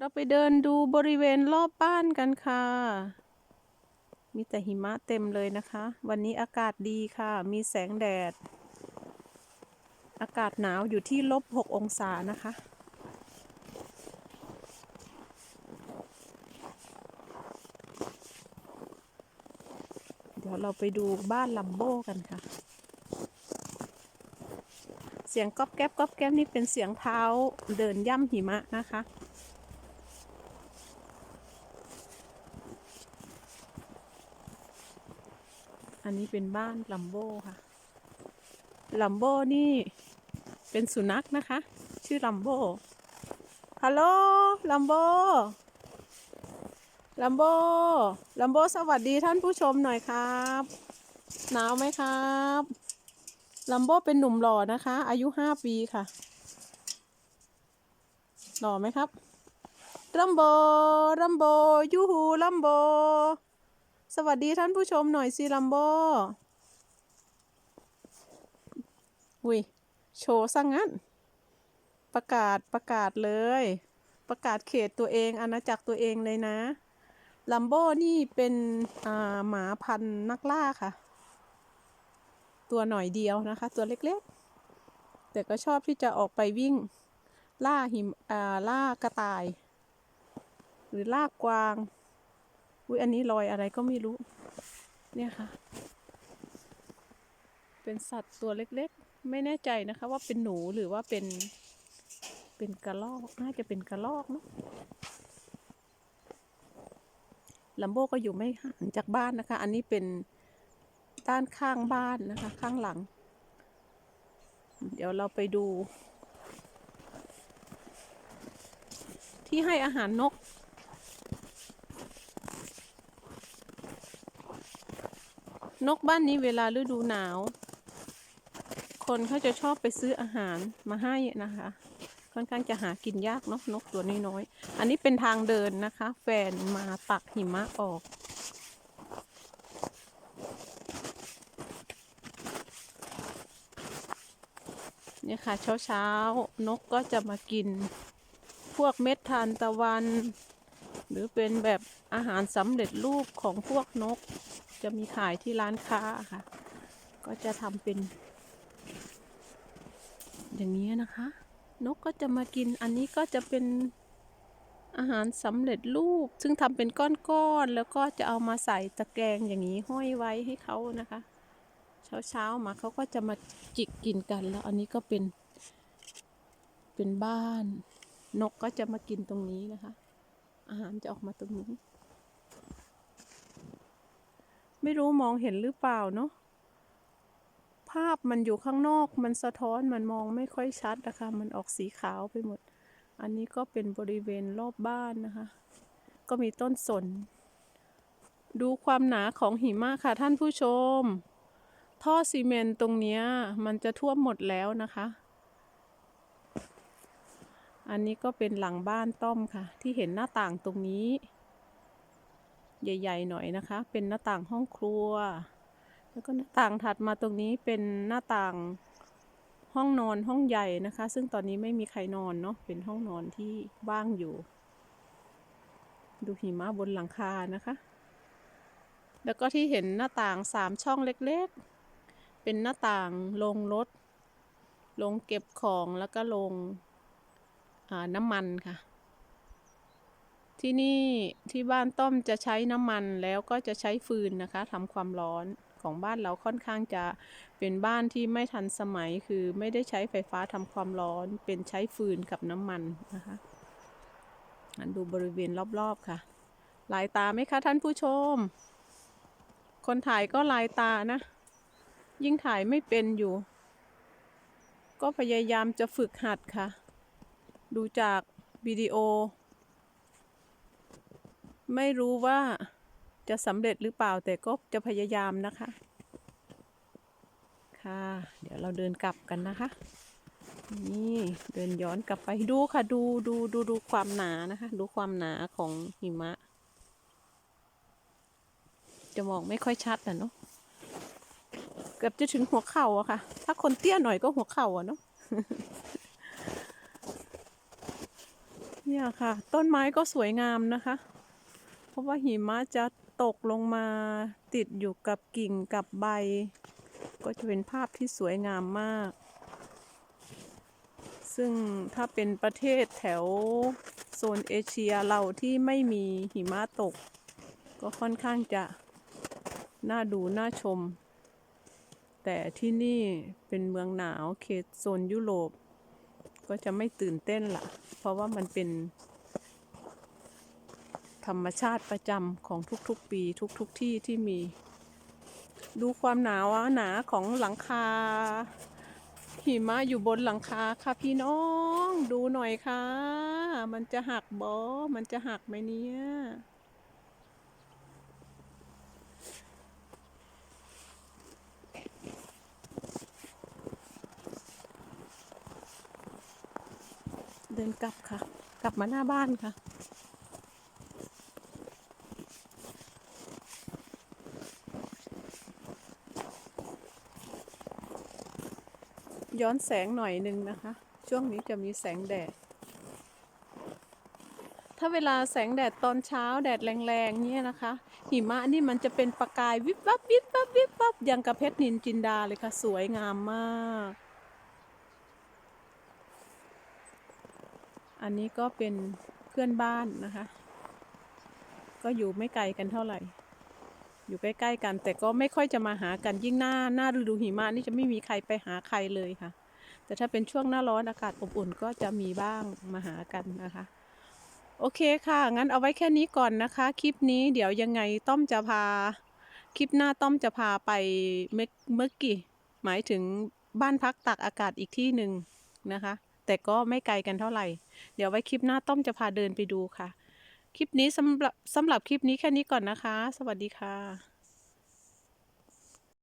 เราไปเดินดูบริเวณรอบบ้านกันค่ะ มีแต่หิมะเต็มเลยนะคะ วันนี้อากาศดีค่ะ มีแสงแดด อากาศหนาวอยู่ที่ลบหกองศานะคะ เดี๋ยวเราไปดูบ้านลัมโบกันค่ะ เสียงก๊อบแก๊บก๊อบแก๊บนี่เป็นเสียงเท้าเดินย่ำหิมะนะคะ นี้เป็นบ้านลัมโบค่ะลัมโบนี่เป็นสุนัขนะคะ ชื่อลัมโบฮัลโหลลัมโบลัมโบลัมโบสวัสดีท่านผู้ชมหน่อยครับ หนาวไหมครับลัมโบเป็นหนุ่มหล่อนะคะ อายุห้าปีค่ะ หล่อไหมครับลัมโบลัมโบยูฮูลัมโบ สวัสดีท่านผู้ชมหน่อยสิลัมโบอุ้ยโชว์ซะงงั้น ประกาศประกาศเลย ประกาศเขตตัวเองอาณาจักรตัวเองเลยนะลัมโบนี่เป็นหมาพันธุ์นักล่าค่ะ ตัวหน่อยเดียวนะคะ ตัวเล็กๆ แต่ก็ชอบที่จะออกไปวิ่ง ล่าหิมล่ากระต่าย หรือล่ากวาง อุ้ยอันนี้รอยอะไรก็ไม่รู้ เนี่ยค่ะ เป็นสัตว์ตัวเล็กๆ ไม่แน่ใจนะคะ ว่าเป็นหนูหรือว่าเป็น เป็นกระรอกน่าจะเป็นกระรอกเนอะลัมโบก็อยู่ไม่ห่างจากบ้านนะคะ อันนี้เป็นด้านข้างบ้านนะคะ ข้างหลัง เดี๋ยวเราไปดู ที่ให้อาหารนก นกบ้านนี้เวลาฤดูหนาว คนเขาจะชอบไปซื้ออาหารมาให้นะคะ ค่อนข้างจะหากินยากเนาะนกตัวน้อยๆอันนี้เป็นทางเดินนะคะ แฟนมาตักหิมะออกเนี่ยค่ะเช้าๆนกก็จะมากิน พวกเม็ดทานตะวัน หรือเป็นแบบอาหารสำเร็จรูปของพวกนก จะมีขายที่ร้านค้าค่ะ ก็จะทำเป็น อย่างนี้นะคะ นกก็จะมากินอันนี้ก็จะเป็นอาหารสำเร็จรูป ซึ่งทำเป็นก้อนๆแล้วก็จะเอามาใส่ตะแกรงอย่างนี้ห้อยไว้ให้เขานะคะ เช้าๆมาเขาก็จะมาจิกกินกัน แล้วอันนี้ก็เป็น เป็นบ้าน นกก็จะมากินตรงนี้นะคะ อาหารจะออกมาตรงนี้ ไม่รู้มองเห็นหรือเปล่าเนาะภาพมันอยู่ข้างนอกมันสะท้อนมันมองไม่ค่อยชัดนะคะ มันออกสีขาวไปหมด อันนี้ก็เป็นบริเวณรอบบ้านนะคะ ก็มีต้นสน ดูความหนาของหิมะค่ะท่านผู้ชม ท่อซีเมนต์ตรงนี้มันจะท่วมหมดแล้วนะคะ อันนี้ก็เป็นหลังบ้านต้อมค่ะ ที่เห็นหน้าต่างตรงนี้ ใหญ่ ๆ หน่อยนะคะ เป็นหน้าต่างห้องครัว แล้วก็หน้าต่างถัดมาตรงนี้เป็นหน้าต่างห้องนอนห้องใหญ่นะคะ ซึ่งตอนนี้ไม่มีใครนอนเนาะเป็นห้องนอนที่ว่างอยู่ ดูหิมะบนหลังคานะคะ แล้วก็ที่เห็นหน้าต่างสามช่องเล็กๆ เป็นหน้าต่างลงรถลงเก็บของแล้วก็ลงน้ำมันค่ะ ที่นี่ที่บ้านต้อมจะใช้น้ำมันแล้วก็จะใช้ฟืนนะคะทำความร้อนของบ้านเราค่อนข้างจะเป็นบ้านที่ไม่ทันสมัยคือไม่ได้ใช้ไฟฟ้าทำความร้อน เป็นใช้ฟืนกับน้ำมันนะคะอันดูบริเวณรอบๆค่ะ ลายตาไหมคะท่านผู้ชม คนถ่ายก็ลายตานะ ยิ่งถ่ายไม่เป็นอยู่ ก็พยายามจะฝึกหัดค่ะ ดูจากวิดีโอ ไม่รู้ว่าจะสำเร็จหรือเปล่าแต่ก็จะพยายามนะคะ ค่ะ เดี๋ยวเราเดินกลับกันนะคะ นี่เดินย้อนกลับไปดูค่ะดูดูดูดูความหนานะคะ ดูความหนาของหิมะ จะมองไม่ค่อยชัดนะเนาะเกือบจะถึงหัวเข่าอะค่ะ ถ้าคนเตี้ยหน่อยก็หัวเข่าอะเนาะเนี่ยค่ะ ต้นไม้ก็สวยงามนะคะ ราะว่าหิมะจะตกลงมาติดอยู่กับกิ่งกับใบ ก็จะเป็นภาพที่สวยงามมาก ซึ่งถ้าเป็นประเทศแถวโซนเอเชียเราที่ไม่มีหิมะตก ก็ค่อนข้างจะน่าดูน่าชม แต่ที่นี่เป็นเมืองหนาวเขตโซนยุโรป ก็จะไม่ตื่นเต้นละเพราะว่ามันเป็น ธรรมชาติประจำของทุกๆปีทุกๆที่ที่มี ดูความหนาวอะหนาของหลังคา หิมะอยู่บนหลังคาค่ะพี่น้องดูหน่อยค่ะ มันจะหักบอมันจะหักไหมเนี่ยเดินกลับค่ะ กลับมาหน้าบ้านค่ะ ย้อนแสงหน่อยหนึ่งนะคะ ช่วงนี้จะมีแสงแดด ถ้าเวลาแสงแดดตอนเช้าแดดแรงๆเนี่ยนะคะ หิมะนี่มันจะเป็นประกายวิบวับวิบวับวิบวับอย่างกับเพชรนินจินดาเลยค่ะ สวยงามมาก อันนี้ก็เป็นเพื่อนบ้านนะคะ ก็อยู่ไม่ไกลกันเท่าไหร่ อยู่ใกล้ๆกัน แต่ก็ไม่ค่อยจะมาหากันยิ่งหน้าหน้าฤดูหิมะนี่จะไม่มีใครไปหาใครเลยค่ะ แต่ถ้าเป็นช่วงหน้าร้อนอากาศอบอุ่นก็จะมีบ้างมาหากันนะคะ โอเคค่ะ งั้นเอาไว้แค่นี้ก่อนนะคะ คลิปนี้เดี๋ยวยังไงต้อมจะพา คลิปหน้าต้อมจะพาไปเมกเมกกี้หมายถึงบ้านพักตากอากาศอีกที่หนึ่งนะคะ แต่ก็ไม่ไกลกันเท่าไหร่ เดี๋ยวไว้คลิปหน้าต้อมจะพาเดินไปดูค่ะ คลิปนี้สำหรับสำหรับคลิปนี้แค่นี้ก่อนนะคะ สวัสดีค่ะ